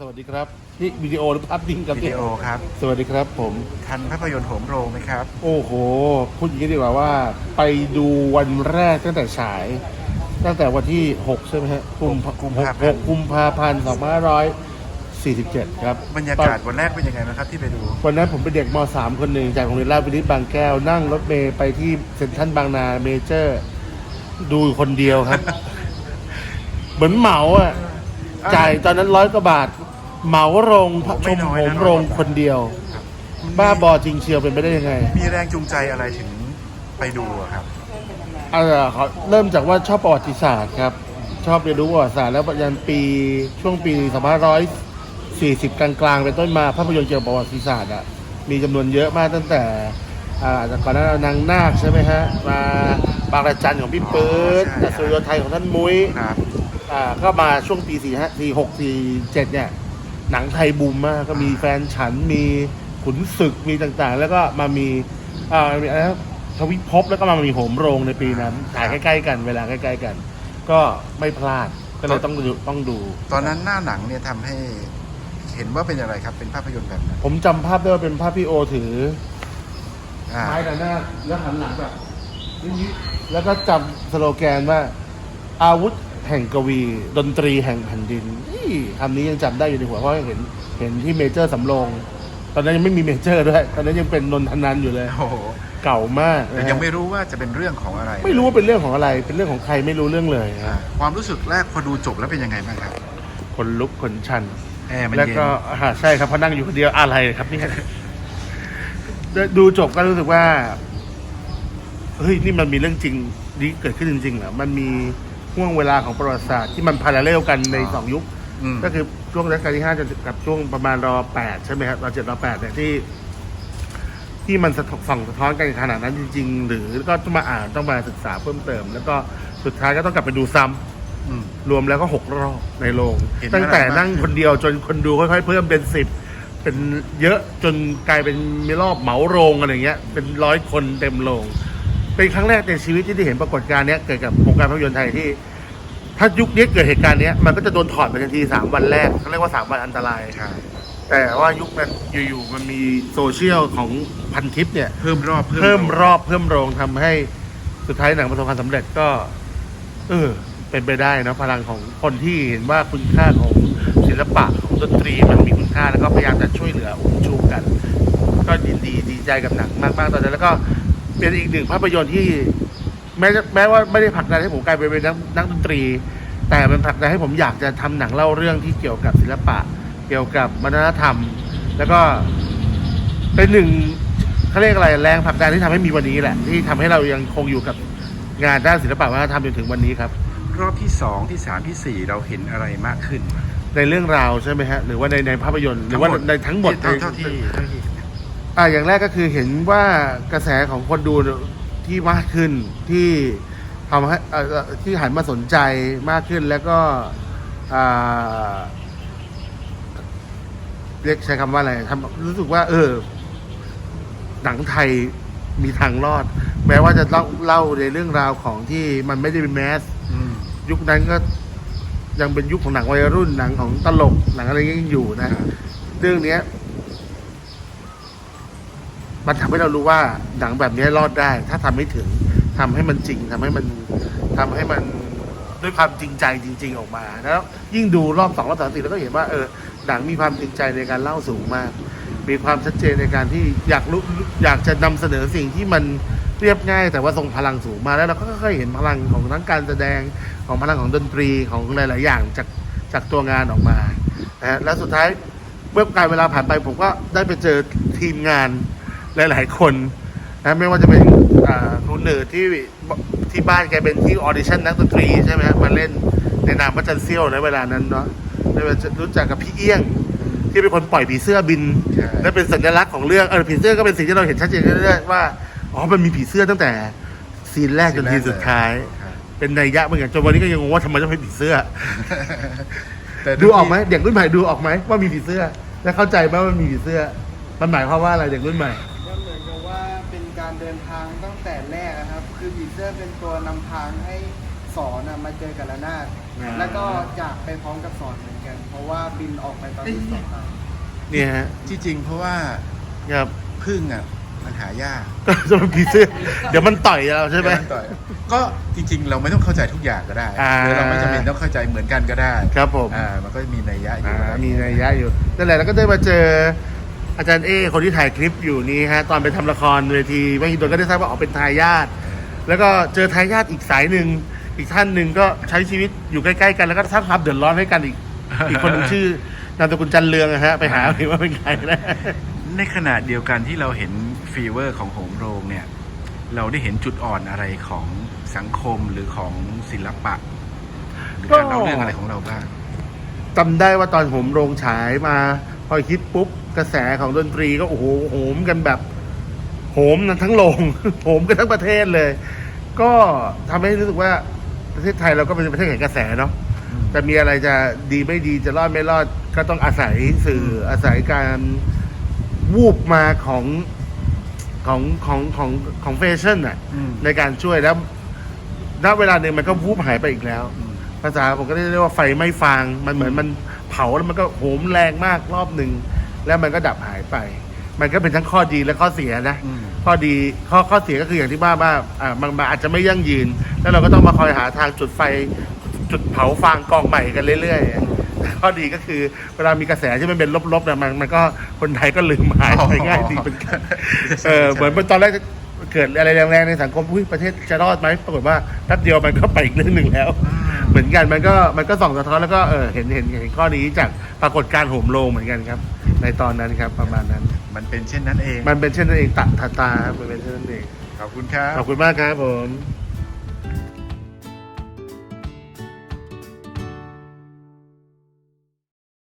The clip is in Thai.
สวัสดีครับ นี่วิดีโอหรือภาพนิ่งครับวิเนี่ยดีโอครับ สวัสดีครับผม ทันภาพยนตร์โหมโรงไหมครับ โอ้โห พูดอย่างนี้ดีกว่าว่า ไปดูวันแรกตั้งแต่ฉาย ตั้งแต่วันที่ 6 ใช่ไหมฮะกุมภากุมภาพันธ์ หกกุมภาพันธ์2547 ครับบรรยากาศตอนวันแรกเป็นยังไงบ้างครับที่ไปดู วันนั้นผมเป็นเด็กม .3 คนหนึ่งจากโรงเรียนราชวินิตบางแก้ว นั่งรถเมย์ไปที่เซ็นทรัลบางนาเมเจอร์ ดูอยู่คนเดียวครับ เหมือนเหมาอะ จ่ายตอนนั้นร้อยกว่าบาท เหมาโรงชไม่มน้อยโหนะมโรงคนเดียว บ้าบอจริงเชียวเป็นไปได้ยังไงมีแรงจูงใจอะไรถึงไปดูอะครับ เออขอเริ่มจากว่าชอบประวัติศาสตร์ครับ ชอบเรียนรู้ประวัติศาสตร์แล้วยันปีช่วงปี2540 กลางๆเป็นต้นมาภาพยนตร์เกี่ยวกับประวัติศาสตร์อะมีจำนวนเยอะมากตั้งแต่อ่าจากก่อนหน้านั้นนางนาคใช่ไหมฮะมาบางระจันของพี่ปื๊ดใช่แต่สุริโยไทยของท่านมุ้ยครับ อ่าก็มาช่วงปี4 5 4 6 4 7เนี่ย หนังไทยบูมมากก็มีแฟนฉันมีขุนศึกมีต่างๆ แล้วก็มามีอ่ามีอะไรนะทวิภพแล้วก็มามีโหมโรงในปีนั้นถ่ายใกล้ๆกันเวลาใกล้ๆกัน ก็ไม่พลาดก็เลยต้องดูต้องดู ตอนนั้นหน้าหนังเนี่ยทำให้เห็นว่าเป็นอะไรครับเป็นภาพยนตร์แบบไหนผมจำภาพได้ว่าเป็นภาพพี่โอถืออ่าไม้กันหน้าแล้วหันหลังแบบนี้แล้วก็จำสโลแกนว่า อาวุธ แห่งกวี ดนตรีแห่งแผ่นดินนี่คำนี้ยังจำได้อยู่ในหัวเพราะเห็นเห็นที่เมเจอร์สำโรงตอนนั้นยังไม่มีเมเจอร์ด้วยตอนนั้นยังเป็นนนทนันอยู่เลยโอ้โหเก่ามากแต่นะฮะยังไม่รู้ว่าจะเป็นเรื่องของอะไรไม่รู้ว่าเป็นเรื่องของอะไร เป็นเรื่องของใครไม่รู้เรื่องเลยอ่าฮะความรู้สึกแรกพอดูจบแล้วเป็นยังไงบ้างครับคนลุกคนชัน แอร์มันแล้วเย็นก็อ่าใช่ครับเพราะนั่งอยู่คนเดียวอะไรครับเนี่ย ดูจบก็รู้สึกว่า เฮ้ย นี่มันมีเรื่องจริงนี้เกิดขึ้นจริงๆเหรอมันมี ห่วงเวลาของประวัติศาสตร์ที่มันพาราเรลกันในสองยุค อืม ก็คือช่วงรัชกาลที่ห้าจนกับช่วงประมาณรอแปดใช่ไหมครับรอเจ็ดรอแปดเนี่ยที่ ที่มันสะท้อนส่องสะท้อนกันขนาดนั้นจริง ๆ หรือก็ต้องมาอ่านต้องมาศึกษาเพิ่มเติม แล้วก็สุดท้ายก็ต้องกลับไปดูซ้ำอืม รวมแล้วก็หกรอบในโรงเห็นตั้งแต่อะไรบ้าง นั่งคนเดียวจนคนดูค่อยๆเพิ่มเป็นสิบเป็นเยอะจนกลายเป็นมีรอบเหมาโรงอะไรเงี้ย เป็นร้อยคนเต็มโรง เป็นครั้งแรกในชีวิตที่ได้เห็นปรากฏการณ์เนี้ยเกิดกับวงการภาพยนตร์ไทยที่ ถ้ายุคนี้เกิดเหตุการณ์เนี้ยมันก็จะโดนถอดไปทันทีสามวันแรกเขาเรียกว่าสามวันอันตราย ใช่แต่ว่ายุคนั้นอยู่ๆมันมีโซเชียลของพันทิปเนี่ย เพิ่มรอบเพิ่มรอบเพิ่มโรงทำให้สุดท้ายหนังประสบความสำเร็จก็ เออ เป็นไปได้นะพลังของคนที่เห็นว่าคุณค่าของศิลปะของดนตรีมันมีคุณค่าแล้วก็พยายามจะช่วยเหลืออุ้มชูกัน ก็ยินดีดีใจกับหนังมากๆตอนนั้นแล้วก็ เป็นอีกหนึ่งภาพยนตร์ที่ แม้แม้ว่าไม่ได้ผลักดันให้ผมกลายไปเป็นนักนักดนตรี แต่มันผลักดันให้ผมอยากจะทำหนังเล่าเรื่องที่เกี่ยวกับศิลปะ เกี่ยวกับวัฒนธรรม แล้วก็เป็นหนึ่งเขาเรียกอะไรแรงผลักดันที่ทำให้มีวันนี้แหละ ที่ทำให้เรายังคงอยู่กับงานด้านศิลปะวัฒนธรรมจนถึงวันนี้ครับ รอบที่สองที่สามที่สี่เราเห็นอะไรมากขึ้น ในเรื่องราวใช่ไหมฮะหรือว่าในในภาพยนตร์หรือว่าในทั้งหมดเท่าเท่าที่เท่าที่ อ่าอย่างแรกก็คือเห็นว่ากระแสของคนดูที่มากขึ้นที่ทำให้เอ่อเอ่อที่หันมาสนใจมากขึ้นแล้วก็อ่าเรียกใช้คำว่าอะไรทำรู้สึกว่า เออ หนังไทยมีทางรอด แม้ว่าจะเล่าเล่าในเรื่องราวของที่มันไม่ได้เป็นแมสอืมยุคนั้นก็ยังเป็นยุคของหนังวัยรุ่นหนังของตลกหนังอะไรเงี้ยยังอยู่นะ เรื่องเนี้ย มันทำให้เรารู้ว่าหนังแบบนี้รอดได้ ถ้าทำให้ถึงทำให้มันจริงทำให้มันทำให้มันด้วยความจริงใจจริง ๆ ออกมา แล้วยิ่งดูรอบสองรอบสามสี่แล้วก็เห็นว่าเออหนังมีความจริงใจในการเล่าสูงมาก มีความชัดเจนในการที่อยากรู้อยากจะนำเสนอสิ่งที่มันเรียบง่าย แต่ว่าทรงพลังสูงมาแล้วเราก็ค่อยเห็นพลังของทั้งการแสดงของพลังของดนตรีของหลาย ๆ อย่างจากจากตัวงานออกมานะฮะแล้วสุดท้ายเมื่อการเวลาผ่านไปผมก็ได้ไปเจอทีมงาน หลายๆคนนะไม่ว่าจะเป็นอ่าคุณเหนือที่ที่บ้านแกเป็นที่ออดิชั่นนักดนตรีใช่ไหมฮะมาเล่นในนามพระจันทร์เซี่ยวในเวลานั้นเนาะได้ไปรู้จักกับพี่เอี้ยง ที่เป็นคนปล่อยผีเสื้อบิน ใช่ และเป็นสัญลักษณ์ของเรื่องเออผีเสื้อก็เป็นสิ่งที่เราเห็นชัดเจนเรื่อยๆว่าอ๋อมันมีผีเสื้อตั้งแต่ซีนแรกจนซีนสุดท้ายครับเป็นนัยยะเหมือนกันจนวันนี้ก็ยังงงว่าทำไมต้องเป็นผีเสื้อ แต่ดูออกไหมเด็กรุ่นใหม่ดูออกไหมว่ามีผีเสื้อ และเข้าใจไหมว่ามันมีผีเสื้อ มันหมายความว่าอะไรเด็กรุ่นใหม่ การเดินทางตั้งแต่แรกนะครับ คือผีเสื้อเป็นตัวนำทางให้สอนอะมาเจอกับระนาดอ่า แล้วก็จากไปพร้อมกับสอนเหมือนกัน เพราะว่าบินออกไปตอนที่สองครับเนี่ยฮะที่จริงเพราะว่าครับพึ่งอะมันหายากจะเป็นผีเสื้อเดี๋ยวมันต่อยเราใช่ไหม เดี๋ยวนต่อยก็จริง ๆ เราไม่ต้องเข้าใจทุกอย่างก็ได้อ่า หรือเราไม่จำเป็นต้องเข้าใจเหมือนกันก็ได้ครับผม อ่ามันก็มีนัยยะอยู่อ่ามีนัยยะอยู่นั่นแหละแล้วก็ได้มาเจอ อาจารย์เอคนที่ถ่ายคลิปอยู่นี้ฮะตอนไปทำละครเวทีไม่ฮินโดนก็ได้ทราบว่าออกเป็นทายาทแล้วก็เจอทายาทอีกสายหนึ่งอีกท่านหนึ่งก็ใช้ชีวิตอยู่ใกล้ๆกันแล้วก็สร้างความเดือดร้อนให้กันอีกอีกคนหนึงชื่อนามสกุลจันเรืองอะฮะไปหาเห็นว่าเป็นใครนะในขณะเดียวกันที่เราเห็นฟีเวอร์ของโหมโรงเนี่ย เราได้เห็นจุดอ่อนอะไรของสังคมหรือของศิลปะหรือการเล่าเรื่องอะไรของเราบ้างจำได้ว่าตอนผมโรงฉายมาพ อคิดปุ๊บกระแสของดนตรีก็โอ้โหโหมกันแบบโหมกันทั้งโรงโหมกันทั้งประเทศเลย ก็ทำให้รู้สึกว่าประเทศไทยเราก็เป็นประเทศแห่งกระแสเนาะจะมีอะไรจะดีไม่ดีจะรอดไม่รอดก็ต้องอาศัยสื่ออาศัยการวูบมาของของของของของแฟชั่นอะอืมในการช่วยแล้วณเวลาหนึ่งมันก็วูบหายไปอีกแล้วอืมภาษาผมก็เรียกว่าไฟไม่ฟางมันเหมือนมัน เผาแล้วมันก็โหมแรงมากรอบหนึ่งแล้วมันก็ดับหายไป มันก็เป็นทั้งข้อดีและข้อเสียนะอืมข้อดีข้อข้อเสียก็คืออย่างที่บ้าว่าอ่ามันมันอาจจะไม่ยั่งยืน แล้วเราก็ต้องมาคอยหาทางจุดไฟจุดเผาฟางกองใหม่กันเรื่อยๆข้อดีก็คือเวลามีกระแสที่มันเป็นลบๆเนี่ยมันมันก็คนไทยก็ลืมหายไปง่ายดีเหมือนกันเออเหมือนตอนแรกเกิดอะไรแรงๆในสังคมอุ้ยประเทศจะรอดไหมปรากฏว่าแป๊บเดียวมันก็ไปอีกเรื่องหนึ่งแล้ว เหมือนกันมันก็มันก็ส่องสะท้อนแล้วก็เออเห็นเห็นเห็นข้อนี้จากปรากฏการณ์โหมโรงเหมือนกันครับ ในตอนนั้นครับประมาณนั้น มันเป็นเช่นนั้นเอง มันเป็นเช่นนั้นเองตัดตาตาครับมันเป็นเช่นนั้นเองขอบคุณครับขอบคุณมากครับผม